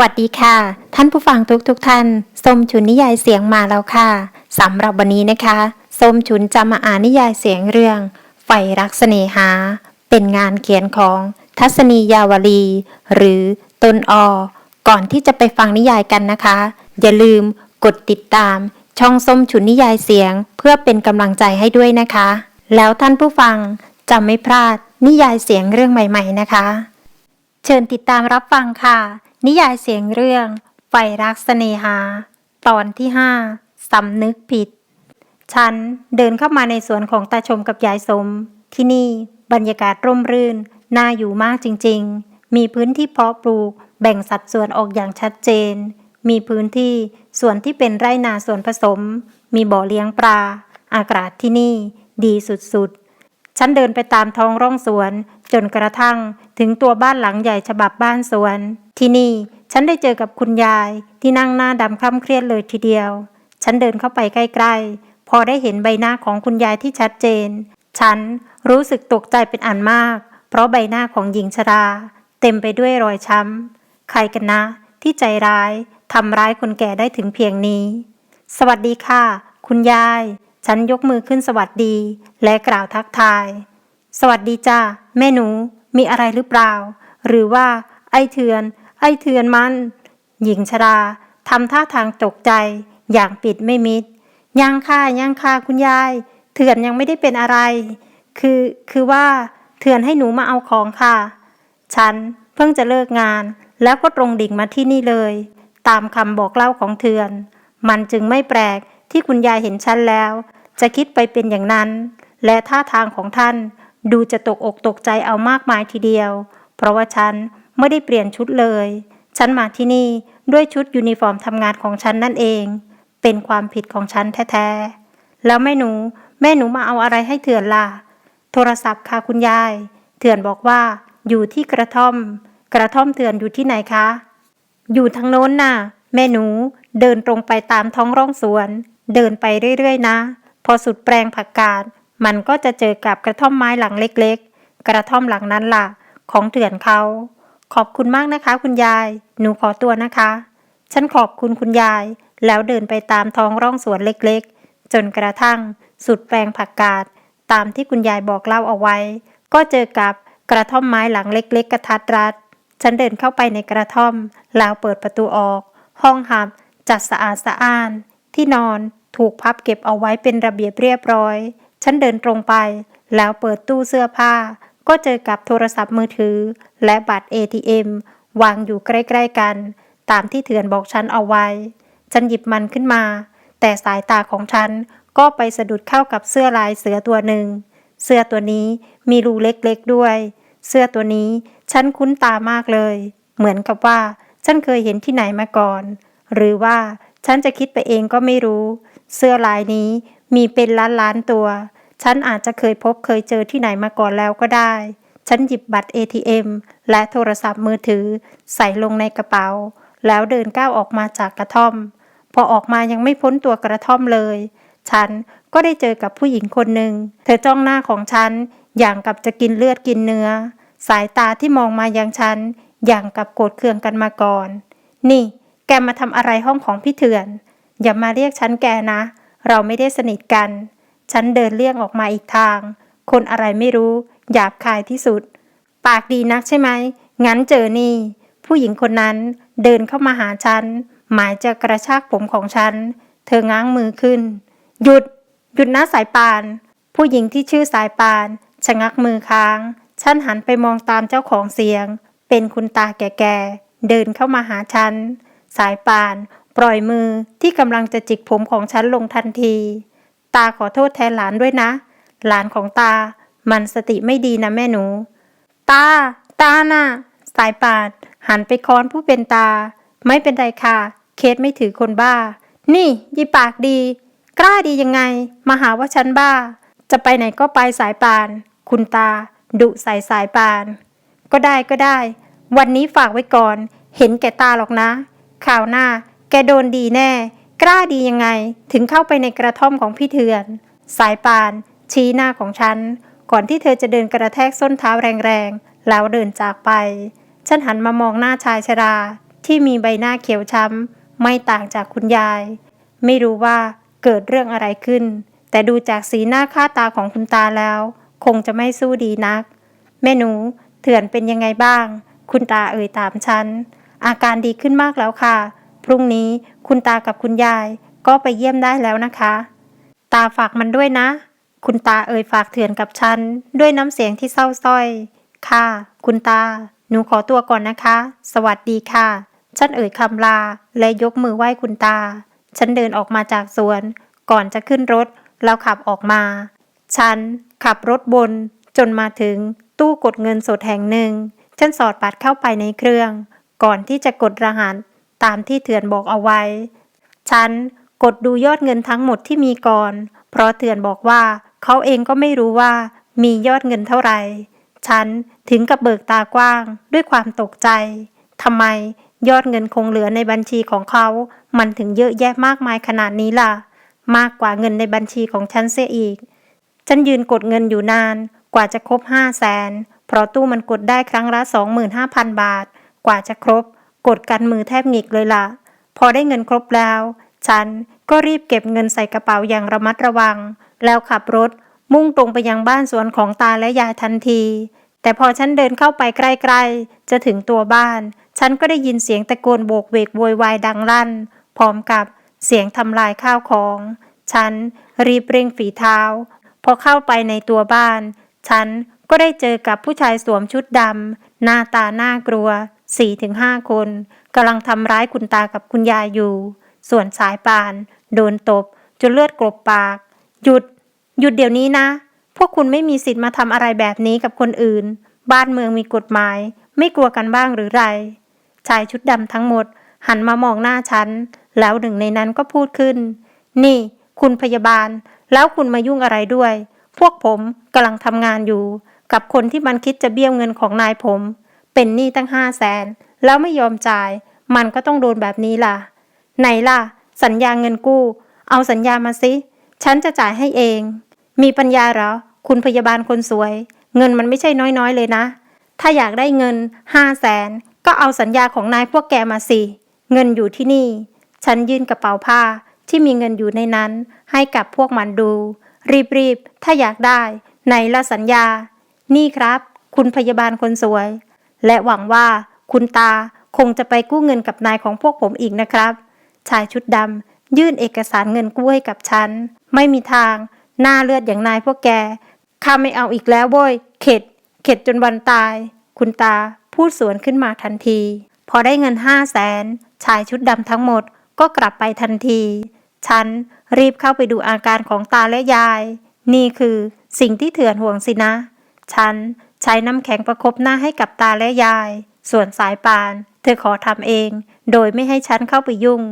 วัสดีค่ะ ท่านผู้ฟังทุกทุกๆท่านส้มฉุนนิยายเสียงมาแล้วค่ะสำหรับวันนี้นะคะส้มฉุนจะมาอ่านนิยายเสียงเรื่อง ไฟรักเสน่หา เป็นงานเขียนของทัศนียาวลี หรือตนอ ก่อนที่จะไปฟังนิยายกันนะคะ อย่าลืมกดติดตาม ช่องส้มฉุนนิยายเสียง เพื่อเป็นกำลังใจให้ด้วยนะคะ แล้วท่านผู้ฟังจะไม่พลาดนิยายเสียงเรื่องใหม่ ๆนะคะ เชิญติดตามรับฟังค่ะ นิยายเสียงเรื่องไฟรักเสน่หา ตอนที่ห้าสำนึกผิด ฉันเดินเข้ามาในสวนของตาชมกับยายสม ที่นี่บรรยากาศร่มรื่น น่าอยู่มากจริง ๆ มีพื้นที่เพาะปลูก แบ่งสัดส่วนออกอย่างชัดเจน มีพื้นที่ส่วนที่เป็นไร่นาส่วนผสม มีบ่อเลี้ยงปลา อากาศที่นี่ ดีสุดๆ ฉันเดินไปตามท้องร่องสวน จนกระทั่งถึงตัวบ้านหลังใหญ่ฉบับบ้านสวน ที่นี่ฉันได้เจอกับคุณยายที่นั่งหน้าดำคล้ำเครียดเลยทีเดียว ฉันเดินเข้าไปใกล้ๆ พอได้เห็นใบหน้าของคุณยายที่ชัดเจน ฉันรู้สึกตกใจเป็นอันมาก เพราะใบหน้าของหญิงชรา เต็มไปด้วยรอยช้ำ ใครกันนะ ที่ใจร้ายทำร้ายคนแก่ได้ถึงเพียงนี้ สวัสดีค่ะ คุณยาย ฉันยกมือขึ้นสวัสดี และกล่าวทักทาย สวัสดีจ้าแม่หนู มีอะไรหรือเปล่า หรือว่าไอเถือน ไอ้เถือนมัน หญิงชราทำท่าทางตกใจ อย่างปิดไม่มิดยังค่ะยังค่ะคุณยาย เถื่อนยังไม่ได้เป็นอะไร คือคือว่าเถื่อนให้หนูมาเอาของค่ะ ฉันเพิ่งจะเลิกงาน แล้วก็ตรงดิ่งมาที่นี่เลย ตามคำบอกเล่าของเถื่อน มันจึงไม่แปลกที่คุณยายเห็นฉันแล้ว จะคิดไปเป็นอย่างนั้น และท่าทางของท่าน ดูจะตกอกตกใจเอามากมายทีเดียว เพราะว่าฉัน ไม่ได้เปลี่ยนชุดเลย ฉันมาที่นี่ด้วยชุดยูนิฟอร์มทำงานของฉันนั่นเอง เป็นความผิดของฉันแท้ๆ แล้วแม่หนู แม่หนูมาเอาอะไรให้เถื่อนล่ะ โทรศัพท์ค่ะคุณยาย เถื่อนบอกว่า อยู่ที่กระท่อม กระท่อมเถื่อนอยู่ที่ไหนคะ อยู่ทางโน้นน่ะ แม่หนูเดินตรงไปตามท้องร่องสวน เดินไปเรื่อยๆ นะ พอสุดแปลงผักกาด มันก็จะเจอกับกระท่อมไม้หลังเล็กๆ กระท่อมหลังนั้นล่ะ ของเถื่อนเขา ขอบคุณมากนะคะ คุณยาย หนูขอตัวนะคะ ฉันขอบคุณคุณยาย แล้วเดินไปตามท้องร่องสวนเล็กๆ จนกระทั่ง สุดแปลงผักกาด ตามที่คุณยายบอกเล่าเอาไว้ ก็เจอกับกระท่อมไม้หลังเล็ก ๆ กระทัดรัด ฉันเดินเข้าไปในกระท่อม แล้วเปิดประตูออก ห้องหับจัดสะอาดสะอ้าน ที่นอนถูกพับเก็บเอาไว้เป็นระเบียบเรียบร้อย ฉันเดินตรงไป แล้วเปิดตู้เสื้อผ้า ก็เจอกับโทรศัพท์มือถือ และบัตร ATM วางอยู่ใกล้ๆกัน ตามที่เถื่อนบอกฉันเอาไว้ ฉันหยิบมันขึ้นมา แต่สายตาของฉันก็ไปสะดุดเข้ากับเสื้อลายเสือตัวหนึ่ง เสื้อตัวนี้มีรูเล็กๆด้วย เสื้อตัวนี้ฉันคุ้นตามากเลย เหมือนกับว่าฉันเคยเห็นที่ไหนมาก่อน หรือว่าฉันจะคิดไปเองก็ไม่รู้ เสื้อลายนี้มีเป็นล้านล้านๆตัว ฉันอาจจะเคยพบเคยเจอที่ไหนมาก่อนแล้วก็ได้ ฉันหยิบบัตร ATM และโทรศัพท์มือถือ ใส่ลงในกระเป๋า แล้วเดินก้าวออกมาจากกระท่อม พอออกมายังไม่พ้นตัวกระท่อมเลย ฉันก็ได้เจอกับผู้หญิงคนหนึ่ง เธอจ้องหน้าของฉัน อย่างกับจะกินเลือดกินเนื้อ สายตาที่มองมายังฉัน อย่างกับโกรธเคืองกันมาก่อน นี่ แกมาทำอะไรห้องของพี่เถื่อน อย่ามาเรียกฉันแกนะ เราไม่ได้สนิทกัน ฉันเดินเลี่ยงออกมาอีกทาง คนอะไรไม่รู้ หยาบคายที่สุด ปากดีนักใช่ไหม งั้นเจอนี่ ผู้หญิงคนนั้นเดินเข้ามาหาฉัน หมายจะกระชากผมของฉัน เธอง้างมือขึ้น หยุด หยุดนะสายปาน ผู้หญิงที่ชื่อสายปานชะงักมือค้าง ฉันหันไปมองตามเจ้าของเสียง เป็นคุณตาแก่ๆ เดินเข้ามาหาฉัน สายปาน ปล่อยมือที่กำลังจะจิกผมของฉันลงทันที ตาขอโทษแทนหลานด้วยนะ หลานของตา มันสติไม่ดีนะแม่หนู ตา ตาน่ะ สายปาด หันไปค้อนผู้เป็นตา ไม่เป็นไรค่ะ เคสไม่ถือคนบ้า นี่ยีปากดี กล้าดียังไง มาหาว่าฉันบ้า จะไปไหนก็ไปสายปาน คุณตา ดุใส่สายปาน ก็ได้ก็ได้ วันนี้ฝากไว้ก่อน เห็นแก่ตาหรอกนะข่าวหน้า แกโดนดีแน่ กล้าดียังไงถึงเข้าไปในกระท่อมของพี่เถื่อน สายปาน ชี้หน้าของฉัน ก่อนที่เธอจะเดินกระแทกส้นเท้าแรงๆ แล้วเดินจากไป ฉันหันมามองหน้าชายชรา ที่มีใบหน้าเขียวช้ำ ไม่ต่างจากคุณยาย ไม่รู้ว่าเกิดเรื่องอะไรขึ้น แต่ดูจากสีหน้าค่าตาของคุณตาแล้ว คงจะไม่สู้ดีนัก แม่หนูเถื่อนเป็นยังไงบ้าง คุณตาเอ่ยถามฉัน อาการดีขึ้นมากแล้วค่ะ พรุ่งนี้คุณตากับคุณยายก็ไปเยี่ยมได้แล้วนะคะ ตาฝากมันด้วยนะ คุณตาเอ่ยฝากเถื่อนกับฉัน ด้วยน้ำเสียงที่เศร้าส้อย ค่ะ คุณตา หนูขอตัวก่อนนะคะ สวัสดีค่ะ ฉันเอ่ยคำลา และยกมือไหว้คุณตา ฉันเดินออกมาจากสวน ก่อนจะขึ้นรถ แล้วขับออกมา ฉันขับรถบน จนมาถึง ตู้กดเงินสดแห่งหนึ่ง ฉันสอดบัตรเข้าไปในเครื่อง ก่อนที่จะกดรหัส ตามที่เถื่อนบอกเอาไว้ ฉันกดดูยอดเงินทั้งหมดที่มีก่อน เพราะเถื่อนบอกว่าเขาเองก็ไม่รู้ว่ามียอดเงินเท่าไหร่ ฉันถึงกับเบิกตากว้างด้วยความตกใจทำไมยอดเงินคงเหลือในบัญชีของเขา มันถึงเยอะแยะมากมายขนาดนี้ล่ะ มากกว่าเงินในบัญชีของฉันเสียอีก ฉันยืนกดเงินอยู่นาน กว่าจะครบห้าแสน เพราะตู้มันกดได้ครั้งละ 25,000 บาท กว่าจะครบ กดกันมือแทบหงิกเลยล่ะ พอได้เงินครบแล้ว ฉันก็รีบเก็บเงินใส่กระเป๋าอย่างระมัดระวัง แล้วขับรถมุ่งตรงไปยังบ้านสวนของตาและยายทันที แต่พอฉันเดินเข้าไปใกล้ๆ จะถึงตัวบ้าน ฉันก็ได้ยินเสียงตะโกนโบกเวกโวยวายดังลั่น พร้อมกับเสียงทำลายข้าวของ ฉันรีบเร่งฝีเท้า พอเข้าไปในตัวบ้าน ฉันก็ได้เจอกับผู้ชายสวมชุดดำหน้าตาน่ากลัว 4-5 คนกำลังทำร้ายคุณตากับคุณยายอยู่ ส่วนสายปาน โดนตบ จนเลือดกลบปาก หยุด หยุดเดี๋ยวนี้นะ พวกคุณไม่มีสิทธิ์มาทำอะไรแบบนี้กับคนอื่น บ้านเมืองมีกฎหมาย ไม่กลัวกันบ้างหรือไร ชายชุดดำทั้งหมด หันมามองหน้าฉัน แล้วหนึ่งในนั้นก็พูดขึ้น นี่ คุณพยาบาล แล้วคุณมายุ่งอะไรด้วย พวกผมกำลังทำงานอยู่ กับคนที่มันคิดจะเบี้ยวเงินของนายผม เป็นหนี้ตั้งห้าแสนแล้วไม่ยอมจ่าย มันก็ต้องโดนแบบนี้ล่ะ ไหนล่ะ สัญญาเงินกู้ เอาสัญญามาสิ ฉันจะจ่ายให้เอง มีปัญญาเหรอ คุณพยาบาลคนสวย เงินมันไม่ใช่น้อยๆเลยนะ ถ้าอยากได้เงินห้าแสนก็เอาสัญญาของนายพวกแกมาสิ เงินอยู่ที่นี่ ฉันยื่นกระเป๋าผ้าที่มีเงินอยู่ในนั้น ให้กับพวกมันดู รีบๆ ถ้าอยากได้ ไหนละสัญญา นี่ครับ คุณพยาบาลคนสวย และหวังว่าคุณตาคงจะไปกู้เงินกับนายของพวกผมอีกนะครับ ชายชุดดำยื่นเอกสารเงินกู้ให้กับฉัน ไม่มีทาง หน้าเลือดอย่างนายพวกแกข้าไม่เอาอีกแล้วโว้ย เข็ด เข็ดจนวันตาย คุณตาพูดสวนขึ้นมาทันที พอได้เงินห้าแสนชายชุดดำทั้งหมดก็กลับไปทันที ฉันรีบเข้าไปดูอาการของตาและยาย นี่คือสิ่งที่เถื่อนห่วงสินะ ฉัน ใช้น้ำแข็งประคบหน้าให้กับตาและยาย ส่วนสายปาน เธอขอทำเอง โดยไม่ให้ฉันเข้าไปยุ่ง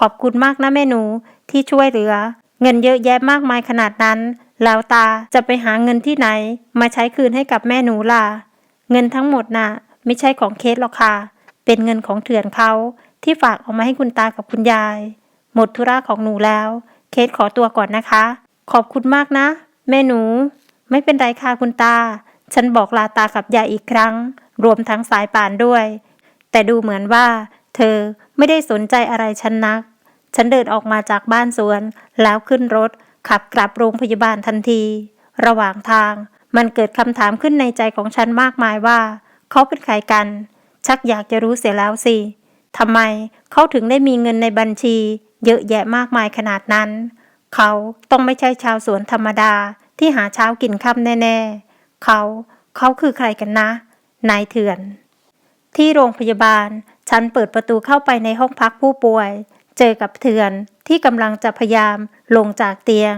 ขอบคุณมากนะแม่หนูที่ช่วยเหลือ เงินเยอะแยะมากมายขนาดนั้น แล้วตาจะไปหาเงินที่ไหน มาใช้คืนให้กับแม่หนูล่ะ เงินทั้งหมดน่ะ ไม่ใช่ของเคสหรอกค่ะ เป็นเงินของเถื่อนเขาที่ฝากเอามาให้คุณตากับคุณยาย หมดธุระของหนูแล้ว เคสขอตัวก่อนนะคะ ขอบคุณมากนะ แม่หนู ไม่เป็นไรค่ะคุณตา ฉันบอกลาตากับยายอีกครั้ง รวมทั้งสายป่านด้วย แต่ดูเหมือนว่า เธอไม่ได้สนใจอะไรฉันนัก ฉันเดินออกมาจากบ้านสวน แล้วขึ้นรถ ขับกลับโรงพยาบาลทันที ระหว่างทาง มันเกิดคำถามขึ้นในใจของฉันมากมายว่า เขาเป็นใครกัน ชักอยากจะรู้เสียแล้วสิทำไมเขาถึงได้มีเงินในบัญชี เยอะแยะมากมายขนาดนั้น เขาต้องไม่ใช่ชาวสวนธรรมดาที่หาเช้ากินค่ำแน่ ๆ เขาเขาคือใครกันนะ นายเถื่อน ที่โรงพยาบาล ฉันเปิดประตูเข้าไปในห้องพักผู้ป่วย เจอกับเถื่อนที่กำลังจะพยายามลงจากเตียง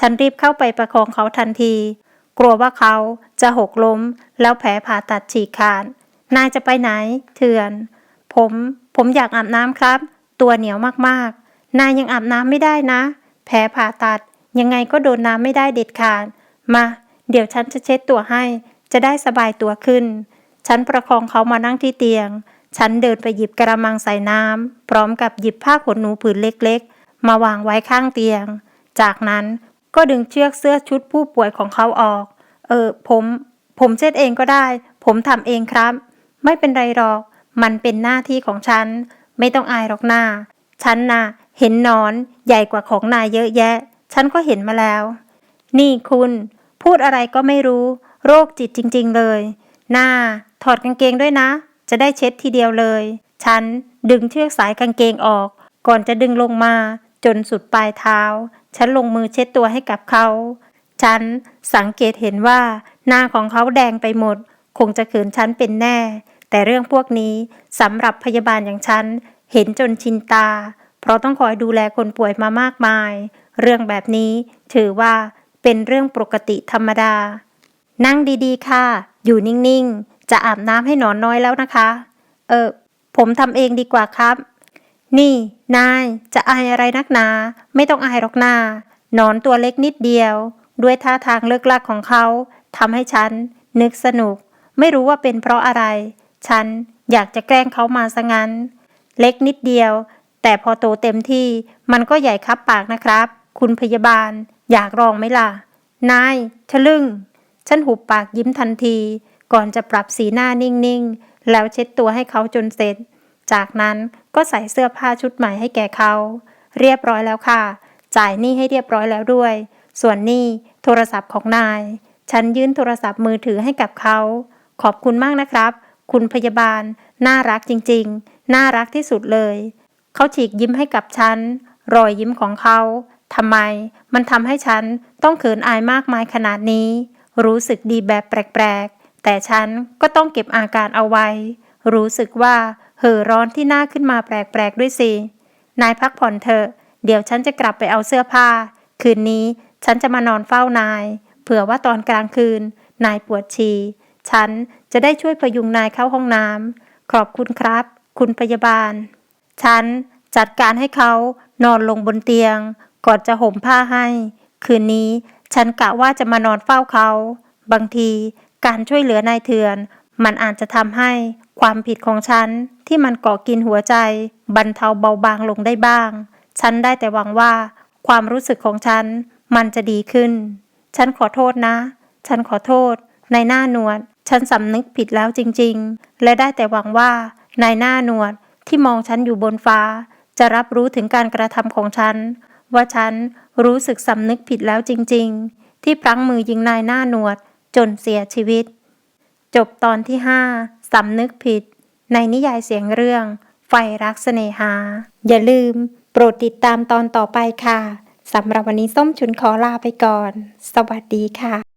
ฉันรีบเข้าไปประคองเขาทันที กลัวว่าเขาจะหกล้ม แล้วแผลผ่าตัดฉีกขาด นายจะไปไหน เถื่อน ผม ผมอยากอาบน้ำครับ ตัวเหนียวมากๆ นายยังอาบน้ำไม่ได้นะ แผลผ่าตัด ยังไงก็โดนน้ำไม่ได้เด็ดขาด มา เดี๋ยวฉันจะเช็ดตัวให้ จะได้สบายตัวขึ้น ฉันประคองเขามานั่งที่เตียง ฉันเดินไปหยิบกระมังใส่น้ำ พร้อมกับหยิบผ้าขนหนูผืนเล็กๆ มาวางไว้ข้างเตียง จากนั้นก็ดึงเชือกเสื้อชุดผู้ป่วยของเขาออก เออ ผม ผมเช็ดเองก็ได้ ผมทำเองครับ ไม่เป็นไรหรอก มันเป็นหน้าที่ของฉัน ไม่ต้องอายหรอกหน้า ฉันน่ะ เห็นนอนใหญ่กว่าของนายเยอะแยะ ฉันก็เห็นมาแล้ว นี่คุณ พูดอะไรก็ไม่รู้ โรคจิตจริง ๆ เลยหน้าถอดกางเกงด้วยนะ จะได้เช็ดทีเดียวเลย ฉันดึงเชือกสายกางเกงออก ก่อนจะดึงลงมา จนสุดปลายเท้า ฉันลงมือเช็ดตัวให้กับเขา ฉันสังเกตเห็นว่า หน้าของเขาแดงไปหมด คงจะเขินฉันเป็นแน่ แต่เรื่องพวกนี้สำหรับพยาบาลอย่างฉัน เห็นจนชินตา เพราะต้องคอยดูแลคนป่วยมามากมาย เรื่องแบบนี้ถือว่า เป็นเรื่องปกติธรรมดา นั่งดีๆ ค่ะ อยู่นิ่งๆ จะอาบน้ำให้หนอนน้อยแล้วนะคะ เออ ผมทำเองดีกว่าครับ นี่ นาย จะอายอะไรนักหนา ไม่ต้องอายหรอกนาหนอนตัวเล็กนิดเดียว ด้วยท่าทางเลิกลักของเขาทำให้ฉัน นึกสนุก ไม่รู้ว่าเป็นเพราะอะไร ฉันอยากจะแกล้งเขามาซะงั้น เล็กนิดเดียว แต่พอโตเต็มที่มันก็ใหญ่ครับปากนะครับ คุณพยาบาล อยากลองไหมล่ะ นาย ทะลึ่ง ฉันหุบปากยิ้มทันที ก่อนจะปรับสีหน้านิ่งๆ แล้วเช็ดตัวให้เขาจนเสร็จ จากนั้นก็ใส่เสื้อผ้าชุดใหม่ให้แก่เขา เรียบร้อยแล้วค่ะ จ่ายหนี้ให้เรียบร้อยแล้วด้วย ส่วนหนี้โทรศัพท์ของนาย ฉันยื่นโทรศัพท์มือถือให้กับเขา ขอบคุณมากนะครับ คุณพยาบาล น่ารักจริงๆ น่ารักที่สุดเลย เขาฉีกยิ้มให้กับฉัน รอยยิ้มของเขา ทำไมมันทำให้ฉันต้องเขินอายมากมายขนาดนี้ รู้สึกดีแบบแปลกๆ แต่ฉันก็ต้องเก็บอาการเอาไว้ รู้สึกว่าเห่อร้อนที่หน้าขึ้นมาแปลกๆด้วยสิ นายพักผ่อนเถอะ เดี๋ยวฉันจะกลับไปเอาเสื้อผ้า คืนนี้ฉันจะมานอนเฝ้านาย เผื่อว่าตอนกลางคืน นายปวดฉี่ ฉันจะได้ช่วยพยุงนายเข้าห้องน้ำ ขอบคุณครับ คุณพยาบาล ฉันจัดการให้เขานอนลงบนเตียง ก่อนจะห่มผ้าให้ คืนนี้ฉันกะว่าจะมานอนเฝ้าเขา บางทีการช่วยเหลือนายเถื่อน มันอาจจะทำให้ความผิดของฉันที่มันกาะกินหัวใจ บรรเทาเบาบางลงได้บ้าง ฉันได้แต่หวังว่า ความรู้สึกของฉัน มันจะดีขึ้น ฉันขอโทษนะ ฉันขอโทษ ในหน้าหนวด ฉันสำนึกผิดแล้วจริง ๆ และได้แต่หวังว่านายหน้าหนวดที่มองฉันอยู่บนฟ้า จะรับรู้ถึงการกระทำของฉัน ว่าฉันรู้สึกสำนึกผิดแล้วจริง ๆ ที่พลั้งมือยิงนายหน้าหนวด จนเสียชีวิต จบตอนที่5สำนึกผิด ในนิยายเสียงเรื่อง ไฟรักเสน่หา อย่าลืม โปรดติดตามตอนต่อไปค่ะสำหรับวันนี้ส้มฉุนขอลาไปก่อน สวัสดีค่ะ